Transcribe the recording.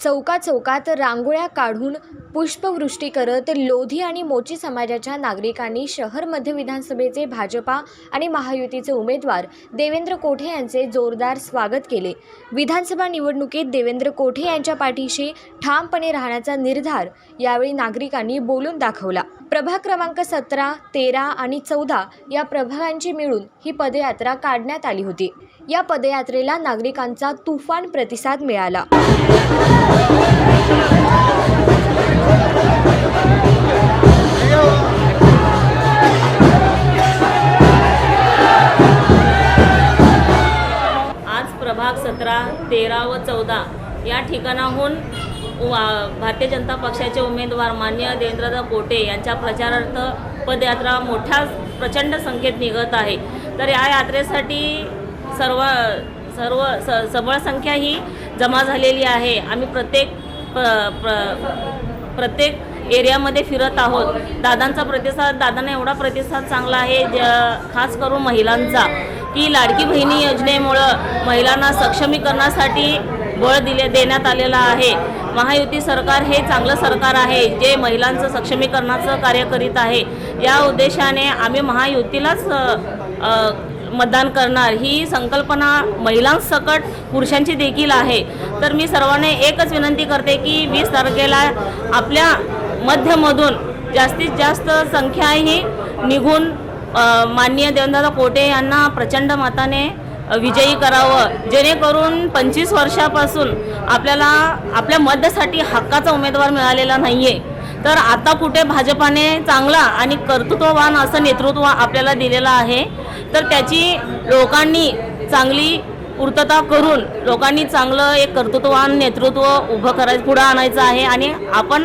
चौका चौकात रांगोळ्या काढून पुष्पवृष्टी करत लोधी आणि मोची समाजाच्या नागरिकांनी शहर मध्य विधानसभेचे भाजपा आणि महायुतीचे उमेदवार देवेंद्र कोठे यांचे जोरदार स्वागत केले. विधानसभा निवडणुकीत देवेंद्र कोठे यांच्या पाठीशी ठामपणे राहण्याचा निर्धार यावेळी नागरिकांनी बोलून दाखवला. प्रभाग क्रमांक सतरा तेरा आणि चौदा या प्रभागांची मिळून ही पदयात्रा काढण्यात आली होती. या पदयात्रेला नागरिकांचा तुफान प्रतिसाद मिळाला. सतरा तेरा व चौदा या ठिकाणाहून वा- भारतीय जनता पक्षाचे उमेदवार मान्य देवेंद्रदा कोटे यांच्या प्रचारार्थ पदयात्रा मोठ्या प्रचंड संख्येत निघत आहे. तर या यात्रेसाठी सर्व सर्व स सबळ संख्या ही जमा झालेली आहे. आम्ही प्रत्येक प्र प्र प्रत्येक एरियामध्ये फिरत आहोत. दादांचा प्रतिसाद दादांना एवढा प्रतिसाद चांगला आहे ज खास करून महिलांचा. की लाडकी बहिणी योजनेमुळं महिलांना सक्षमीकरणासाठी बळ दिले देण्यात आलेलं आहे. महायुती सरकार हे चांगलं सरकार आहे जे महिलांचं सक्षमीकरणाचं कार्य करीत आहे. या उद्देशाने आम्ही महायुतीलाच मतदान करणार. ही संकल्पना महिलांसकट पुरुषांची देखील आहे. तर मी सर्वांना एकच विनंती करते की वीस तारखेला आपल्या मध्यमधून जास्तीत जास्त संख्या ही निघून माननीय देवेंद्रदा कोटे यांना प्रचंड मताने विजयी करावं. जेणेकरून पंचवीस वर्षापासून आपल्याला आपल्या मतदासाठी हक्काचा उमेदवार मिळालेला नाही आहे तर आता कुठे भाजपाने चांगला आणि कर्तृत्ववान असं नेतृत्व आपल्याला दिलेलं आहे तर त्याची लोकांनी चांगली पूर्तता करून लोकांनी चांगलं एक कर्तृत्ववान नेतृत्व उभं करायचं पुढं आणायचं आहे आणि आपण